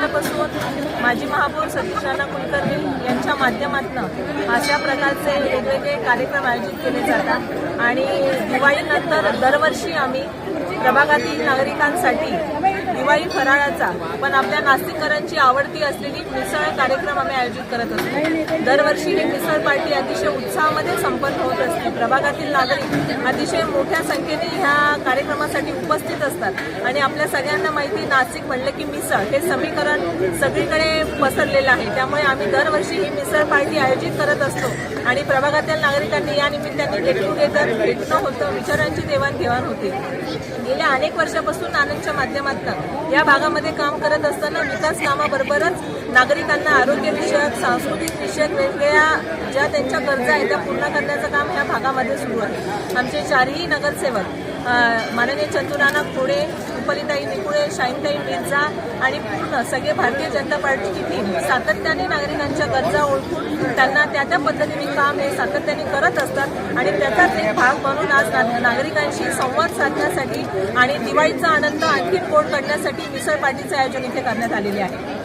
माजी महापौर सतीश राणा कुलकर्णी यांच्या माध्यमातून अशा प्रकारचे वेगवेगळे कार्यक्रम आयोजित केले जातात. आणि दिवाळीनंतर दरवर्षी आम्ही प्रभागातील नागरिकांसाठी दिवाळी फराळाचा पण आपल्या नास्तिकरांची आवडती असलेली मिसळ कार्यक्रम आम्ही आयोजित करत असतो. दरवर्षी ही मिसळ पार्टी अतिशय उत्साहामध्ये संपन्न होत असते. प्रभागातील नागरिक अतिशय मोठ्या संख्येने ह्या कार्यक्रमासाठी उपस्थित असतात. आणि आपल्या सगळ्यांना माहिती नाशिक म्हणलं की मिसळ हे समीकरण सगळीकडे पसरलेलं आहे. त्यामुळे आम्ही दरवर्षी ही मिसळ पार्टी आयोजित करत असतो. आणि प्रभागातील नागरिकांनी या निमित्ताने गेट टुगेदर भेटणं होतं. विचारांची देवाणघेवाण होते. गेल्या अनेक वर्षापासून आनंदच्या माध्यमातून या भागामध्ये काम करत असताना विकास कामाबरोबरच नागरिकांना आरोग्यविषयक सांस्कृतिक विषयक वेगवेगळ्या ज्या त्यांच्या गरजा आहेत त्या पूर्ण करण्याचं काम या भागामध्ये सुरू आहे. आमचे चारही नगरसेवक माननीय चंदुराना खोडे रुपलिताई निकुळे शाईनताई मिर्झा आणि पूर्ण सगळे भारतीय जनता पार्टीची टीम सातत्याने नागरिकांच्या गरजा ओळखून त्यांना त्या त्या पद्धतीने काम हे सातत्याने करत असतात आणि त्याचाच एक भाग म्हणून आज नागरिकांशी संवाद साधण्यासाठी आणि दिवाळीचा आनंद आणखी गोड करण्यासाठी मिसळ पार्टीचे आयोजन इथे करण्यात आलेले आहे.